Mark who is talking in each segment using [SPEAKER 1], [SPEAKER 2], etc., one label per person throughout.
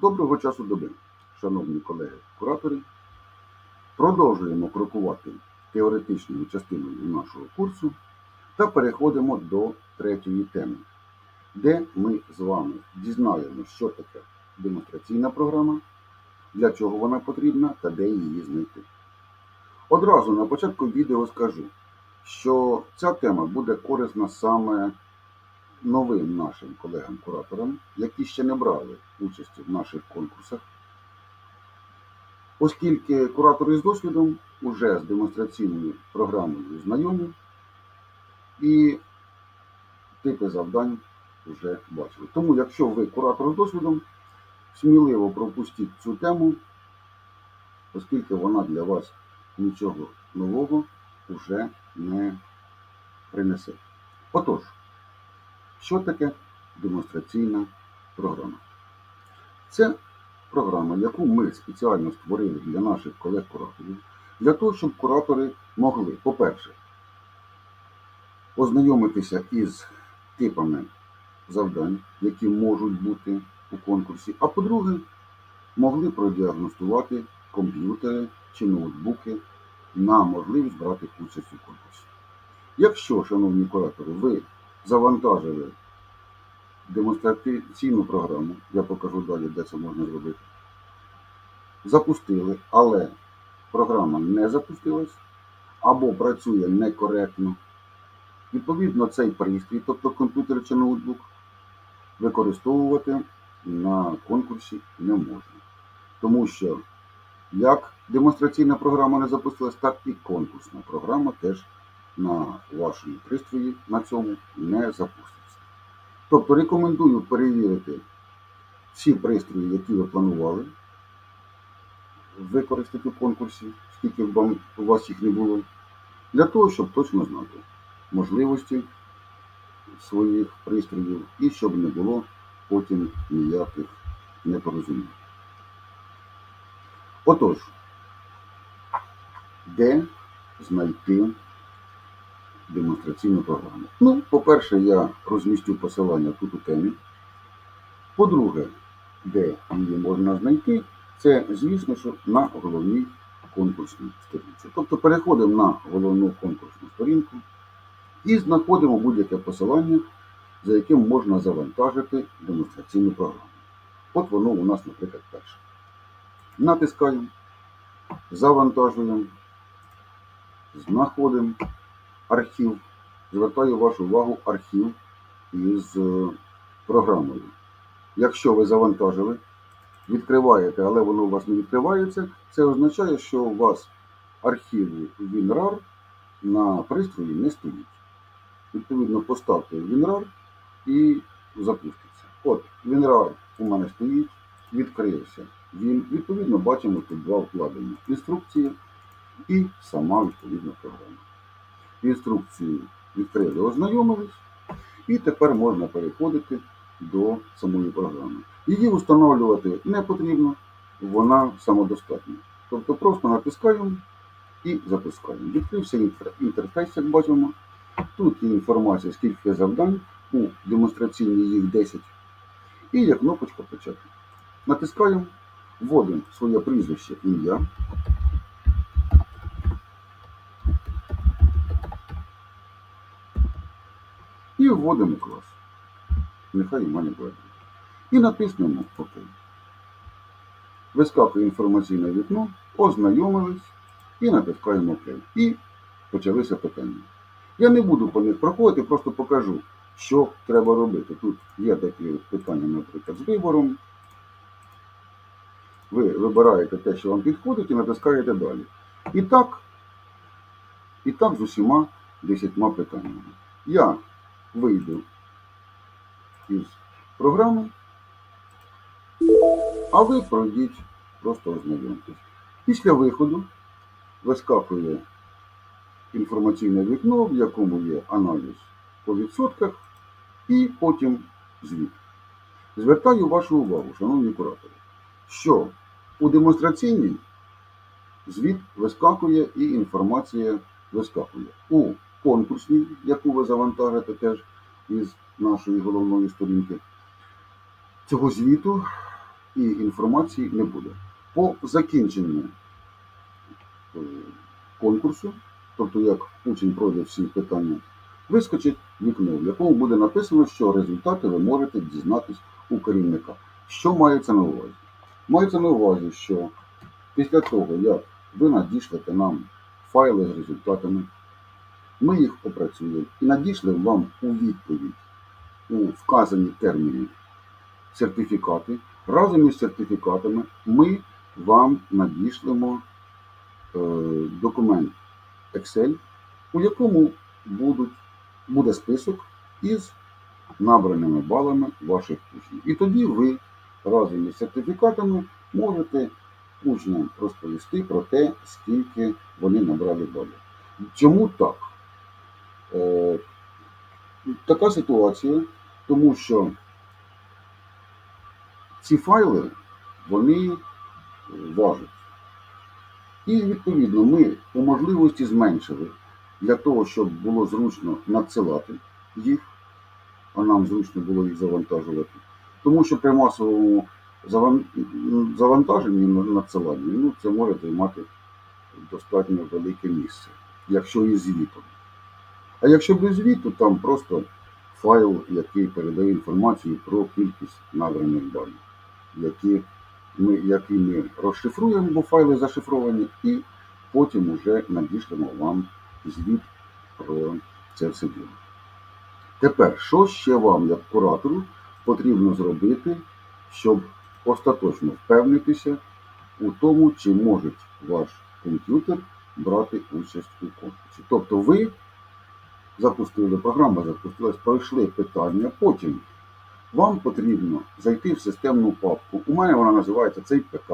[SPEAKER 1] Доброго часу доби, шановні колеги-куратори. Продовжуємо крокувати теоретичною частиною нашого курсу та переходимо до третьої теми, де ми з вами дізнаємося, що таке демонстраційна програма, для чого вона потрібна та де її знайти. Одразу на початку відео скажу, що ця тема буде корисна саме новим нашим колегам-кураторам, які ще не брали участі в наших конкурсах, оскільки куратори з досвідом уже з демонстраційною програмою знайомі і типи завдань вже бачили. Тому, якщо ви куратор з досвідом, сміливо пропустіть цю тему, оскільки вона для вас нічого нового вже не принесе. Отож, що таке демонстраційна програма? Це програма, яку ми спеціально створили для наших колег-кураторів, для того, щоб куратори могли, по-перше, ознайомитися із типами завдань, які можуть бути у конкурсі, а по-друге, могли продіагностувати комп'ютери чи ноутбуки на можливість брати участь у конкурсі. Якщо, шановні куратори, ви завантажили демонстраційну програму, я покажу далі, де це можна зробити. Запустили, але програма не запустилась або працює некоректно. Відповідно, цей пристрій, тобто комп'ютер чи ноутбук, використовувати на конкурсі не можна. Тому що як демонстраційна програма не запустилась, так і конкурсна програма теж на вашому пристрої на цьому не запуститься. Тобто рекомендую перевірити всі пристрої, які ви планували використати у конкурсі, скільки б у вас їх не було, для того, щоб точно знати можливості своїх пристроїв і щоб не було потім ніяких непорозумінь. Отож, де знайти демонстраційну програму? Ну, по-перше, я розмістю посилання тут у темі. По-друге, де її можна знайти, це, звісно, що на головній конкурсній сторінці. Тобто переходимо на головну конкурсну сторінку і знаходимо будь-яке посилання, за яким можна завантажити демонстраційну програму. От воно у нас, наприклад, перше. Натискаємо, завантажуємо, знаходимо архів. Звертаю вашу увагу архів із е, програмою. Якщо ви завантажили, відкриваєте, але воно у вас не відкривається, це означає, що у вас архіву WinRAR на пристрої не стоїть. Відповідно, поставте WinRAR і запуститься. От, WinRAR у мене стоїть, відкрився. Він, відповідно, бачимо тут два вкладення. Інструкція і сама відповідна програма. Інструкцію відкрили, ознайомились, і тепер можна переходити до самої програми. Її встановлювати не потрібно, вона самодостатня. Тобто просто натискаємо і запускаємо. Відкрився інтерфейс, як бачимо. Тут є інформація, скільки завдань, у демонстраційній їх 10. І є кнопочка почати. Натискаємо, вводимо своє прізвище, ім'я. Вводимо клас. Нехай у мене буде. І натиснемо ОК. Вискакує інформаційне вікно, ознайомились і натискаємо ОК. І почалися питання. Я не буду по них проходити, просто покажу, що треба робити. Тут є такі питання, наприклад, з вибором. Ви вибираєте те, що вам підходить, і натискаєте далі. І так, і так з усіма десятьма питаннями. Я вийду із програми, а ви пройдіть, просто ознайомтесь. Після виходу вискакує інформаційне вікно, в якому є аналіз по відсотках, і потім звіт. Звертаю вашу увагу, шановні куратори, що у демонстраційній звіт вискакує і інформація вискакує. У конкурсній, яку ви завантажите теж із нашої головної сторінки, цього звіту і інформації не буде. По закінченню е, конкурсу, тобто як учень пройде всі питання, вискочить вікно, в якому буде написано, що результати ви можете дізнатись у керівника. Що мається на увазі? Мається на увазі, що після того, як ви надішлете нам файли з результатами, ми їх опрацюємо і надішлемо вам у відповідь у вказані терміни сертифікати. Разом із сертифікатами ми вам надішлемо е, документ Excel, у якому будуть, буде список із набраними балами ваших учнів. І тоді ви разом із сертифікатами можете учням розповісти про те, скільки вони набрали балів. Чому так? Е, така ситуація, тому що ці файли вони важать. І відповідно ми по можливості зменшили для того, щоб було зручно надсилати їх, а нам зручно було їх завантажувати. Тому що при масовому завантаженні на- надсиланні ну, це може займати достатньо велике місце, якщо із звітом. А якщо без звіту, там просто файл, який передає інформацію про кількість набраних балів, які ми, які ми розшифруємо, бо файли зашифровані, і потім уже надішлемо вам звіт про це все діло. Тепер, що ще вам, як куратору, потрібно зробити, щоб остаточно впевнитися у тому, чи може ваш комп'ютер брати участь у конкурсі. Тобто ви запустили програму, запустилась, пройшли питання, потім вам потрібно зайти в системну папку. У мене вона називається цей ПК.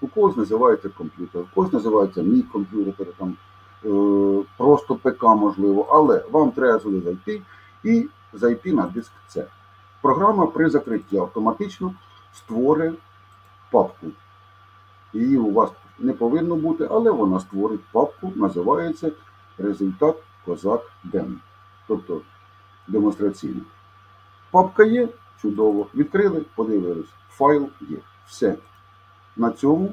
[SPEAKER 1] У когось називається комп'ютер, у когось називається мій комп'ютер, там, е, просто ПК можливо, але вам треба сюди зайти і зайти на диск C. Програма при закритті автоматично створить папку. Її у вас не повинно бути, але вона створить папку, називається результат Козак Дем. Тобто демонстраційно. Папка є, чудово. Відкрили, подивились. Файл є. Все. На цьому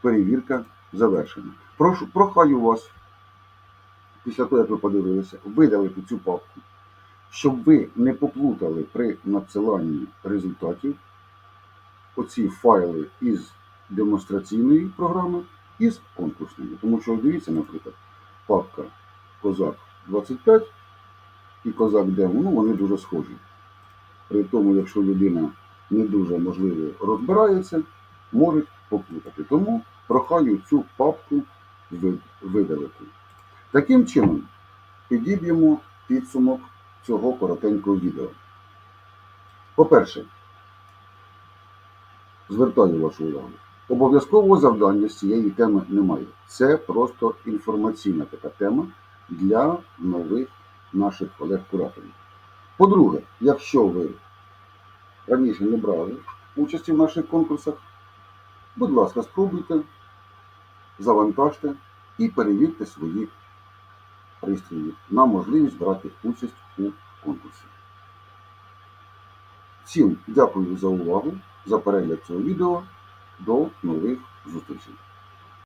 [SPEAKER 1] перевірка завершена. Прошу, прохаю вас, після того, як ви подивилися, видалити цю папку, щоб ви не поплутали при надсиланні результатів оці файли із демонстраційної програми і з конкурсної. Тому що дивіться, наприклад, папка Козак 25 і Козак Демо, ну вони дуже схожі. При тому, якщо людина не дуже можливо розбирається, може поплутати. Тому прохаю цю папку видалити. Таким чином, підіб'ємо підсумок цього коротенького відео. По-перше, звертаю вашу увагу. Обов'язкового завдання з цієї теми немає. Це просто інформаційна така тема для нових наших колег-кураторів. По-друге, якщо ви раніше не брали участі в наших конкурсах, будь ласка, спробуйте, завантажте і перевірте свої пристрої на можливість брати участь у конкурсі. Всім дякую за увагу, за перегляд цього відео. До нових зустрічей!